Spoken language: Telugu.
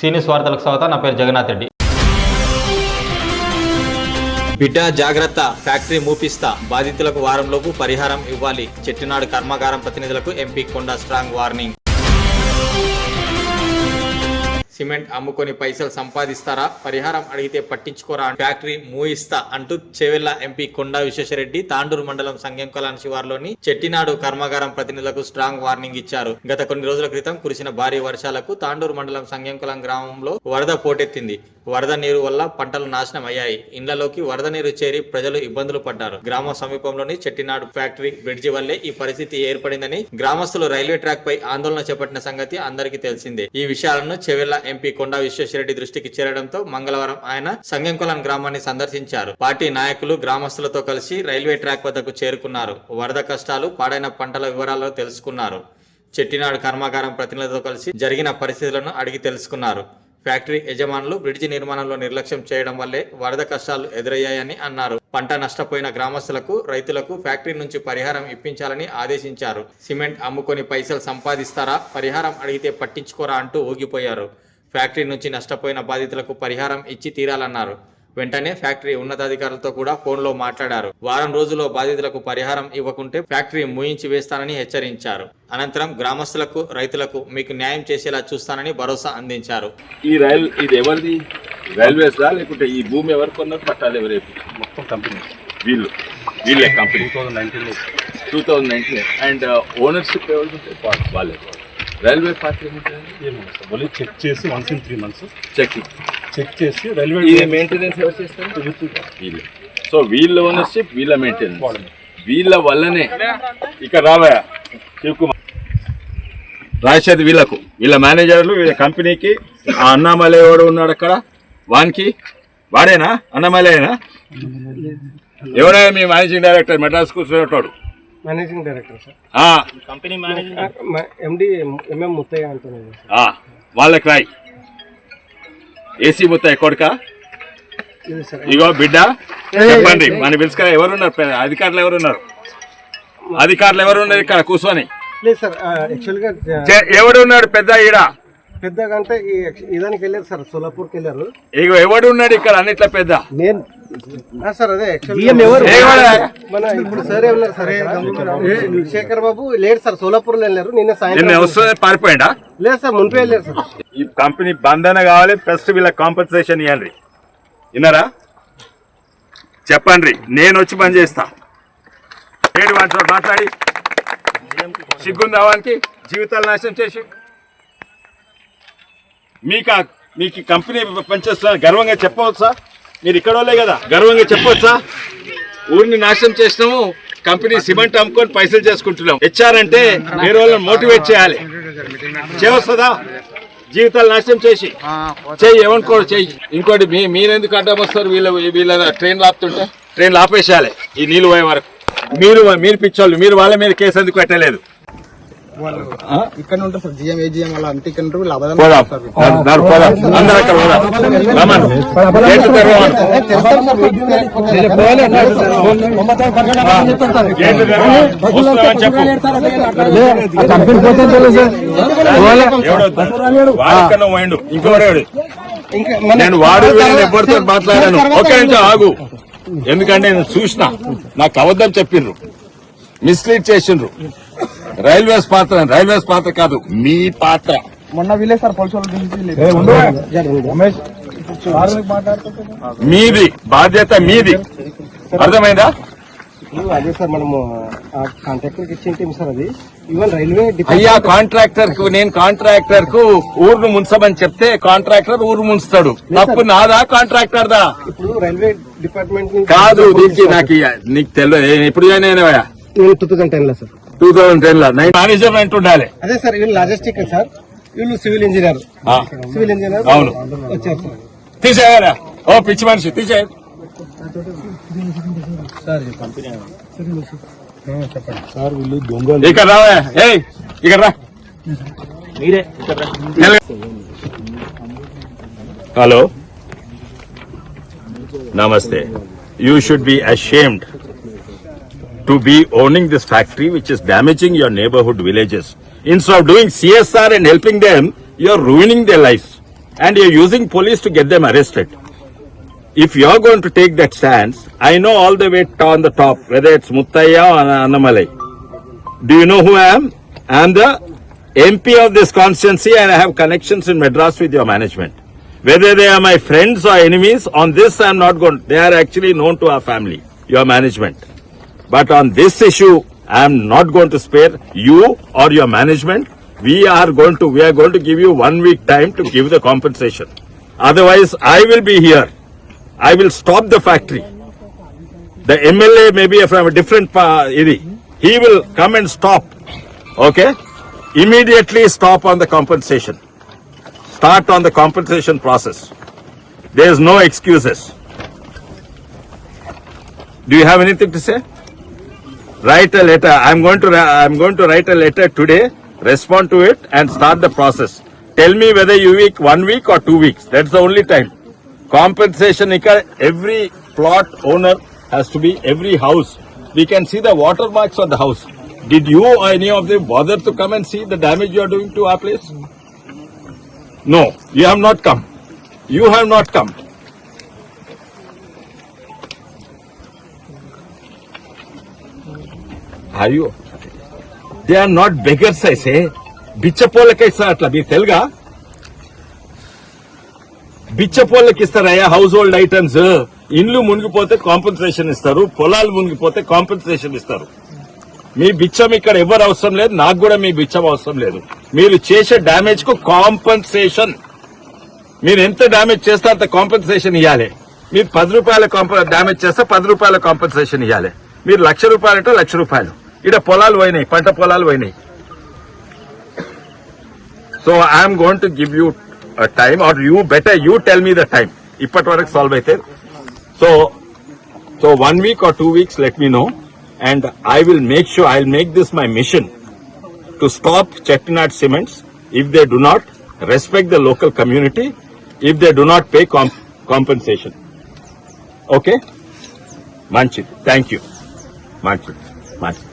సీనియస్ వార్తలకు స్వాగతం. నా పేరు జగన్నాథ్ రెడ్డి. బిడ్డ జాగ్రత్త ఫ్యాక్టరీ మూపిస్తా. బాధితులకు వారంలోపు పరిహారం ఇవ్వాలి. చెట్టినాడు కర్మాగారం ప్రతినిధులకు ఎంపీ కొండ స్ట్రాంగ్ వార్నింగ్. సిమెంట్ అమ్ముకొని పైసలు సంపాదిస్తారా? పరిహారం అడిగితే పట్టించుకోరా ఫ్యాక్టరీ మూయిస్తా అంటూ చెవెల్ల ఎంపీ కొండా విశ్వేశ్వరరెడ్డి తాండూరు మండలం సంగంకొలాన్ శివార్లోని చెట్టినాడు కర్మాగారం ప్రతినిధులకు స్ట్రాంగ్ వార్నింగ్ ఇచ్చారు. గత కొన్ని రోజుల క్రితం కురిసిన భారీ వర్షాలకు తాండూరు మండలం సంగంకొలం గ్రామంలో వరద పోటెత్తింది. వరద నీరు వల్ల పంటలు నాశనం అయ్యాయి. ఇండ్లలోకి వరద నీరు చేరి ప్రజలు ఇబ్బందులు పడ్డారు. గ్రామ సమీపంలోని చెట్టినాడు ఫ్యాక్టరీ బ్రిడ్జి వల్లే ఈ పరిస్థితి ఏర్పడిందని గ్రామస్తులు రైల్వే ట్రాక్ పై ఆందోళన చేపట్టిన సంగతి అందరికీ తెలిసిందే. ఈ విషయాలను చెవెళ్ళ ఎంపీ కొండా విశ్వేశ్వరరెడ్డి దృష్టికి చేరడంతో మంగళవారం ఆయన సంగంకులం గ్రామాన్ని సందర్శించారు. పార్టీ నాయకులు గ్రామస్తులతో కలిసి రైల్వే ట్రాక్ వద్దకు చేరుకున్నారు. వరద కష్టాలు పాడైన పంటల వివరాలు తెలుసుకున్నారు. చెట్టినాడు కర్మాగారం ప్రతినిధులతో కలిసి జరిగిన పరిస్థితులను అడిగి తెలుసుకున్నారు. ఫ్యాక్టరీ యజమానులు బ్రిడ్జి నిర్మాణంలో నిర్లక్ష్యం చేయడం వల్లే వరద కష్టాలు ఎదురయ్యాయని అన్నారు. పంట నష్టపోయిన గ్రామస్తులకు రైతులకు ఫ్యాక్టరీ నుంచి పరిహారం ఇప్పించాలని ఆదేశించారు. సిమెంట్ అమ్ముకొని పైసలు సంపాదిస్తారా? పరిహారం అడిగితే పట్టించుకోరా అంటూ ఊగిపోయారు. ఫ్యాక్టరీ నుంచి నష్టపోయిన బాధితులకు పరిహారం ఇచ్చి తీరాలన్నారు. వెంటనే ఫ్యాక్టరీ ఉన్నతాధికారులతో కూడా ఫోన్లో మాట్లాడారు. వారం రోజుల్లో బాధితులకు పరిహారం ఇవ్వకుంటే ఫ్యాక్టరీ మూయించి వేస్తానని హెచ్చరించారు. అనంతరం గ్రామస్తులకు రైతులకు మీకు న్యాయం చేసేలా చూస్తానని భరోసా అందించారు. ఈ రైల్ ఇది ఎవరిది? రైల్వేస్ దా లేకుంటే ఈ భూమి ఎవరు కొన్నారు? పట్టాలి ఎవరు మొత్తం కంపెనీ. వీళ్ళు. వీళ్ళే కంపెనీ. టూ థౌజండ్ నైన్టీన్లో two thousand nineteen. And ownership ఎవరు వాళ్ళే. Railway party sir. మళ్ళీ చెక్ చేసి once in three months checking check చేసి రైల్వే ఈ మెయింటెనెన్స్ ఎవరు చేస్తారు? వీళ్ళు. సో వీళ్ళ ఓనర్షిప్ వీళ్ళ మెయింటెనెన్స్ వీళ్ళ. వల్లనే ఇక్కడ రావయా శివకుమార్. రాసేది వీళ్ళకు. వీళ్ళ మేనేజర్లు వీళ్ళ కంపెనీకి ఆ అన్నామలై ఎవడు ఉన్నాడు అక్కడ? వానికి? వాడేనా? అన్నమలైనా? ఎవరైనా మీ మేనేజింగ్ డైరెక్టర్ మెడ్రాస్ కూర్చునేటోడు మేనేజింగ్ డైరెక్టర్ సార్ ఆ, ఎండి ఎంఎం ముత్తయ్య అంటున్నాను సార్ ఆ, వాళ్ళకి రాయి. ఏసీ ముత్తాయి కొడుక ఇగో బిడ్డ చెప్పండి. మన పిలుచుక ఎవరున్నారు? అధికారులు ఎవరున్నారు? అధికారులు ఎవరున్నారు ఇక్కడ? కూర్చొని. లేదు సార్ యాక్చువల్గా చె- ఎవడు ఉన్నాడు పెద్ద ఈడ? పెద్దగా అంటే ఇదానికి వెళ్ళారు సార్ సోలాపూర్కి వెళ్ళారు. ఇగో ఎవడు ఉన్నాడు ఇక్కడ? అన్నిట్ల పెద్ద. నేను సార్ అదే? మన ఇప్పుడు సరే ఉన్నారు సార్. శేఖర్ బాబు లేడు సార్ సోలాపూర్లో వెళ్ళారు. నిన్న సాయంత్రం వస్తుంది పారిపోయిందా లేదు సార్ మునిపే వెళ్ళారు సార్. ఈ కంపెనీ బంధన కావాలి ఫస్ట్ వీళ్ళ కాంపన్సేషన్ ఇవ్వండి విన్నారా? చెప్పండి నేను వచ్చి పని చేస్తా. ఏడు మాట్లాడి. సిగ్గుందా వానికి? జీవితాలు నాశనం చేసి. మీకు మీకు కంపెనీ పనిచేస్తున్నా గర్వంగా చెప్పవచ్చా? మీరు ఇక్కడ వాళ్ళే కదా. గర్వంగా చెప్పవచ్చా? ఊరిని నాశనం చేసినాము కంపెనీ సిమెంట్ అమ్ముకొని పైసలు చేసుకుంటున్నాం. హెచ్ఆర్ అంటే వేరే వాళ్ళని మోటివేట్ చేయాలి. చేయవస్తుందా జీవితాలు నాశనం చేసి. చెయ్యి ఏమనుకోడు చెయ్యి ఇంకోటి మీ మీరెందుకు అడ్డం వస్తారు? వీళ్ళ వీళ్ళ ట్రైన్ ఆపుతుంటే ట్రైన్ ఆపేసేయాలి ఈ నీళ్ళు పోయే వరకు. మీరు మీరు పిచ్చోళ్ళు మీరు వాళ్ళ మీద కేసు ఎందుకు పెట్టలేదు? ఇక్కడ ఉంటారు సార్ జిఎం ఏజిఎం అంతే ఇక్కడ ఉంటారు వీళ్ళు అబద్ధం నేను వాడు ఎవరితో మాట్లాడాను ఒక్క నిమిషం ఆగు ఎందుకంటే నేను చూసిన నాకు అబద్ధం చెప్పిండ్రు మిస్లీడ్ చేసిండ్రు రైల్వేస్ పాత్ర రైల్వేస్ పాత్ర కాదు మీ పాత్ర. మొన్న వీలే సార్ మీది బాధ్యత మీది. అర్థమైందా? ఇప్పుడు అదే సార్ మనము కాంట్రాక్టర్కి ఇచ్చింటే సార్ అది. ఈవెన్ రైల్వే అయ్యా కాంట్రాక్టర్కు నేను కాంట్రాక్టర్కు ఊరును ముంచమని చెప్తే కాంట్రాక్టర్ ఊరు ముంచుతాడు. తప్పు నాదా కాంట్రాక్టర్ దా ఇప్పుడు రైల్వే డిపార్ట్మెంట్ కాదు దీనికి నాకు ఇయ్య. నీకు తెలియదు అయినా నేను టూ థౌసండ్ టెన్లో సార్. టూ థౌసండ్ టెన్లో. నైన్ మేనేజ్మెంట్ ఉండాలి. అదే సార్ వీళ్ళు లాజిస్టిక్ సార్. వీళ్ళు సివిల్ ఇంజనీర్. Civil engineer. అవును. వచ్చారు సార్. తీసేయాలా? ఓ పిచ్చి మనిషి తీసే సార్ వీళ్ళు దొంగలు. ఇక్కడ రావా. ఏయ్ ఇక్కడ రా. హలో. నమస్తే. You should be ashamed to be owning this factory which is damaging your neighborhood villages. Instead of doing CSR and helping them, you're ruining their lives and you're using police to get them arrested. If you're going to take that stance, I know all the way on the top, whether it's Muttaya or Annamalai. Do you know who I am? I'm the MP of this constituency and I have connections in Madras with your management. Whether they are my friends or enemies, on this I'm not going. They are actually known to our family, your management. But on this issue, I am not going to spare you or your management. We are going to, we are going to give you one week time to give the compensation. Otherwise, I will be here. I will stop the factory. The MLA may be from a different area. He will come and stop. Okay? Immediately stop on the compensation. Start on the compensation process. There is no excuses. Do you have anything to say? write a letter. I'm going to I'm going to write a letter today. Respond to it and start the process. Tell me whether you week one week or two weeks. That's the only time. Compensation every plot owner has to be every house. We can see the watermarks on the house. Did you or any of them bother to come and see the damage you are doing to our place? No, you have not come. You have not come. అయ్యో. They They not not beggars, I eh? బిచ్చపోళ్ళకి ఇస్తారు అట్లా? మీకు తెలుగా? బిచ్చపోళ్ళకి ఇస్తారయ్యా హౌస్ హోల్డ్ ఐటమ్స్ ఇండ్లు మునిగిపోతే కాంపెన్సేషన్ ఇస్తారు పొలాలు మునిగిపోతే కాంపెన్సేషన్ ఇస్తారు. మీ బిచ్చం ఇక్కడ ఎవరు అవసరం లేదు నాకు కూడా మీ బిచ్చం అవసరం లేదు. మీరు చేసే డామేజ్కు కాంపెన్సేషన్ మీరు ఎంత డ్యామేజ్ చేస్తే అంత కాంపెన్సేషన్ ఇవ్వాలి మీరు పది రూపాయల డ్యామేజ్ చేస్తే పది రూపాయల కాంపెన్సేషన్ ఇవ్వాలి మీరు లక్ష రూపాయలు అంటే లక్ష రూపాయలు. ఇక్కడ పొలాలు పోయినాయి పంట పొలాలు పోయినాయి so I'm going to give you time or you better you tell me the time ఇప్పటి వరకు సాల్వ్ అయితే so so one week or two weeks let me know and I will make sure I will make this my mission to stop Chettinad Cements if they do not respect the local community, if they do not pay comp- compensation. Okay? Manchit, thank you. Manchit, Manchit.